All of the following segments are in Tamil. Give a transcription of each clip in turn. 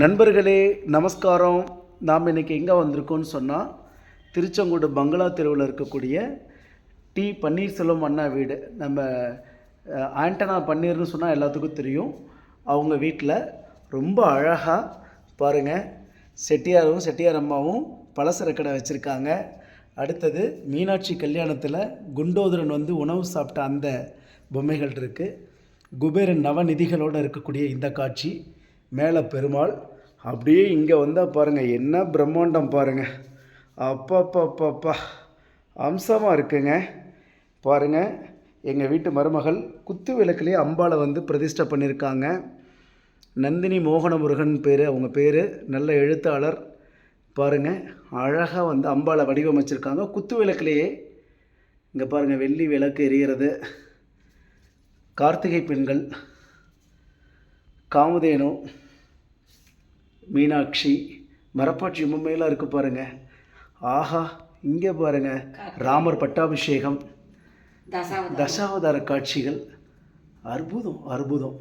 நண்பர்களே நமஸ்காரம். நாம் இன்றைக்கி எங்கே வந்திருக்கோம்னு சொன்னால் திருச்செங்கோடு பங்களா தெருவில் இருக்கக்கூடிய டி. பன்னீர்செல்வம் அண்ணா வீடு. நம்ம ஆண்டனா பன்னீர்னு சொன்னால் எல்லாத்துக்கும் தெரியும். அவங்க வீட்டில் ரொம்ப அழகாக பாருங்கள் செட்டியாரும் செட்டியார் அம்மாவும் பலசர கடை வச்சுருக்காங்க. அடுத்தது மீனாட்சி கல்யாணத்தில் குண்டோதரன் வந்து உணவு சாப்பிட்ட அந்த பொம்மைகள் இருக்குது குபேரன் நவநிதிகளோடு இருக்கக்கூடிய இந்த காட்சி. மேலே பெருமாள் அப்படியே இங்கே வந்தால் பாருங்கள் என்ன பிரம்மாண்டம் பாருங்கள் அப்பப்பப்பப்பா அம்சமாக இருக்குங்க. பாருங்கள் எங்கள் வீட்டு மருமகள் குத்து விளக்குலேயே அம்பாளை வந்து பிரதிஷ்டை பண்ணியிருக்காங்க நந்தினி மோகனமுருகன் பேர் அவங்க பேர் நல்ல எழுத்தாளர். பாருங்கள் அழகாக வந்து அம்பாளை வடிவமைச்சிருக்காங்க. குத்து விளக்குலேயே இங்கே பாருங்கள் வெள்ளி விளக்கு எரிகிறது. கார்த்திகை பெண்கள். காமதேனு மீனாட்சி மரப்பாட்சி பொம்மையெல்லாம் இருக்குது பாருங்கள் ஆஹா இங்கே பாருங்கள் ராமர் பட்டாபிஷேகம். தசாவதார காட்சிகள். அற்புதம் அற்புதம்.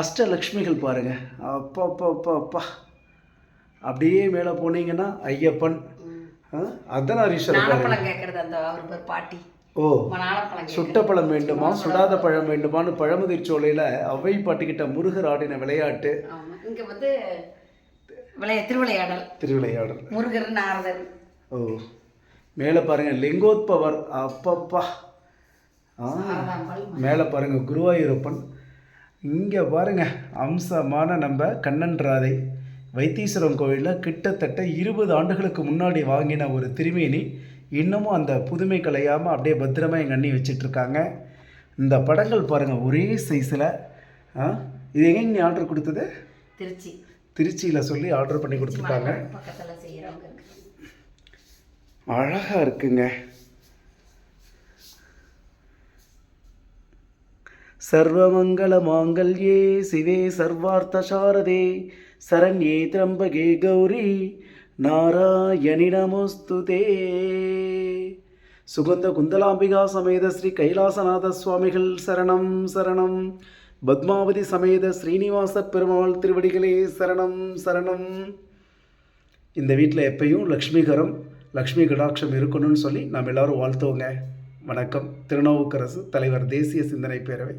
அஷ்டலக்ஷ்மிகள் பாருங்கள் அப்பா அப்பா அப்பா அப்பா அப்படியே மேலே போனீங்கன்னா ஐயப்பன். அர்த்தநாரீஸ்வரர் பாருங்க. பாட்டி. ஓ சுட்ட பழம் வேண்டுமா சுடாத பழம் வேண்டுமான்னு பழமுதிர் சோலையில் அவை பாட்டுக்கிட்ட முருகர் ஆடின விளையாட்டு. இங்க வந்து விளைய திருவிளையாடல். திருவிளையாடல். முருகர் நாரதர். ஓ மேலே பாருங்க லிங்கோத்பவர் அப்பப்பா. மேலே பாருங்க குருவாயூரப்பன். இங்கே பாருங்க அம்சமான நம்ம கண்ணன் ராதை. வைத்தீஸ்வரம் கோவிலில் கிட்டத்தட்ட இருபது ஆண்டுகளுக்கு முன்னாடி வாங்கின ஒரு திருமேனி. இன்னமும் அந்த புதுமை கலையாமல் அப்படியே பத்திரமா எங்கள் அண்ணி வச்சிட்ருக்காங்க. இந்த படங்கள் பாருங்கள் ஒரே சைஸில் இது எங்கே ஆர்டர் கொடுத்தது? திருச்சி. திருச்சியில் சொல்லி ஆர்டர் பண்ணி கொடுத்துருக்காங்க. அழகாக இருக்குங்க. சர்வமங்கள மாங்கல்யே சிவே சர்வார்த்த சாரதே சரண்யே திரம்பகே கௌரி நாராயணிடமோஸ்துதே சுகந்த குந்தலாம்பிகா சமேத ஸ்ரீ கைலாசநாத சுவாமிகள் சரணம் சரணம். பத்மாவதி சமேத ஸ்ரீனிவாச பெருமாள் திருவடிகளே சரணம் சரணம். இந்த வீட்டில் எப்பயும் லக்ஷ்மிகரம் லக்ஷ்மி கடாட்சம் இருக்கணும்னு சொல்லி நாம் எல்லாரும் வாழ்த்துவோங்க. வணக்கம். திருநாவுக்கரசு தலைவர் தேசிய சிந்தனை பேரவை.